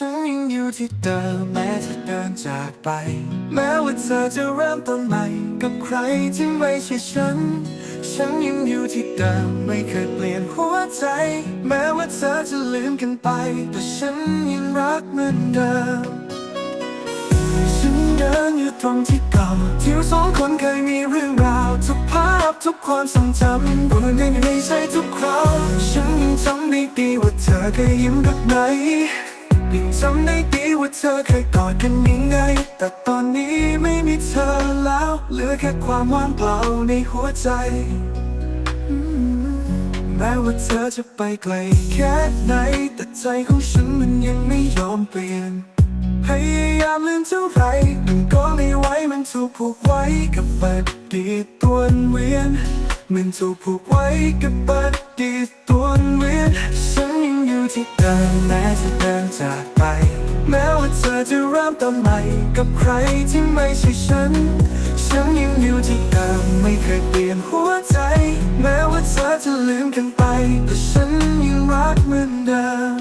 ฉันยังอยู่ที่เดิมแม้เธอเดินจากไป แม้ว่าเธอจะเริ่มต้นใหม่ กับใครที่ไม่ใช่ฉัน ฉันยังอยู่ที่เดิมไม่เคยเปลี่ยนหัวใจ แม้ว่าเธอจะลืมกันไป แต่ฉันยังรักเหมือนเดิม ฉันเดินอยู่ตรงที่เก่าที่เราสองคนเคยมีเรื่องราว ทุกภาพทุกความทรงจำบนเรื่องในใจทุกคราวฉันยังจำได้ดีว่าเธอเคยยิ้มแบบไหน ยังจำได้ดีว่าเธอเคยกอดกันยังไง แต่ตอนนี้ไม่มีเธอแล้ว เหลือแค่ความว่างเปล่าในหัวใจ แม้ว่าเธอจะไปไกลแค่ไหน แต่ใจของฉันมันยังไม่ยอมเปลี่ยน พยายามลืมเท่าไรมันก็ไม่ไหวมันถูกผูกไว้กับอดีตตัวเวียน มันถูกผูกไว้กับอดีต ที่เดิมแม้จะเดินจากไป แม้ว่าเธอจะเริ่มต้นใหม่กับใครที่ไม่ใช่ฉัน ฉันยังอยู่ที่เดิมไม่เคยเปลี่ยนหัวใจ แม้ว่าเธอจะลืมกันไป แต่ฉันยังรักเหมือนเดิม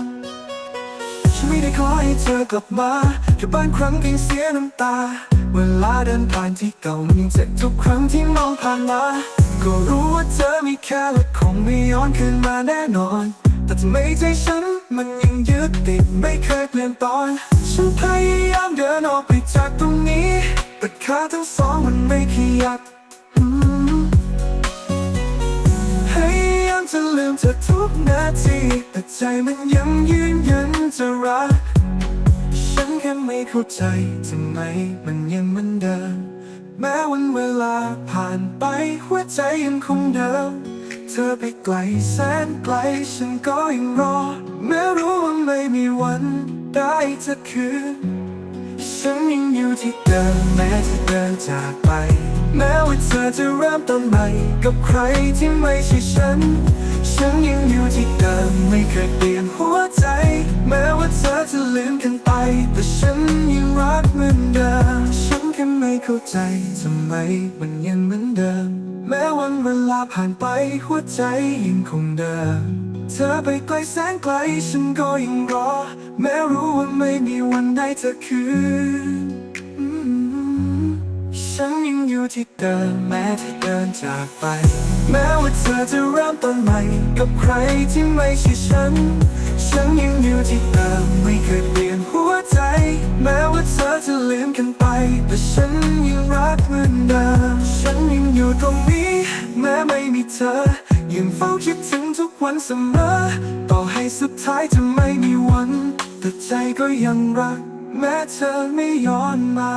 ฉันไม่ได้ขอให้เธอกลับมาแค่บางครั้งเพียงเสียน้ำตา เวลาเดินผ่านที่เก่ามันยังเจ็บทุกครั้งที่มองผ่านมาก็รู้ว่าเธอมีแค่และคงไม่ย้อนคืนมาแน่นอน แต่ทำไมใจฉัน มันยังยึดติดไม่เคยเปลี่ยนตอน ฉันพยายามเดินออกไปจากตรงนี้แต่ขาทั้งสองมันไม่ขยับอืมพยายามจะลืมเธอทุกนาทีแต่ใจมันยังยืนยันจะรัก ฉันแค่ไม่เข้าใจทำไมมันยังเหมือนเดิมแม้วันเวลาผ่านไปหัวใจยังคงเดิม เธอไปไกลแสนไกลฉันก็ยังรอ มีวันได้เธอคืนฉันยังอยู่ที่เดิมแม้จะเดินจากไป แม้ว่าเธอจะเริ่มต้นใหม่กับใครที่ไม่ใช่ฉัน ฉันยังอยู่ที่เดิมไม่เคยเปลี่ยนหัวใจ แม้ว่าเธอจะลืมกันไป แต่ฉันยังรักเหมือนเดิม ฉันแค่ไม่เข้าใจทำไมมันยังเหมือนเดิม แม้วันเวลาผ่านไปหัวใจยังคงเดิม เธอไปไกลแสนไกลฉันก็ยังรอ แม้รู้ว่าไม่มีวันได้เธอคืนอืมฉันยังอยู่ที่เดิมแม้ที่เดินจากไป แม้ว่าเธอจะเริ่มต้นใหม่ กับใครที่ไม่ใช่ฉัน ฉันยังอยู่ที่เดิมไม่เคยเปลี่ยนหัวใจ แม้ว่าเธอจะลืมกันไป แต่ฉันยังรักเหมือนเดิม ฉันยังอยู่ตรงนี้ แม้ไม่มีเธอ ยังเฝ้าคิดถึงทุกวันเสมอ ต่อให้สุดท้ายจะไม่มีวัน แต่ใจก็ยังรัก แม้เธอไม่ย้อนมา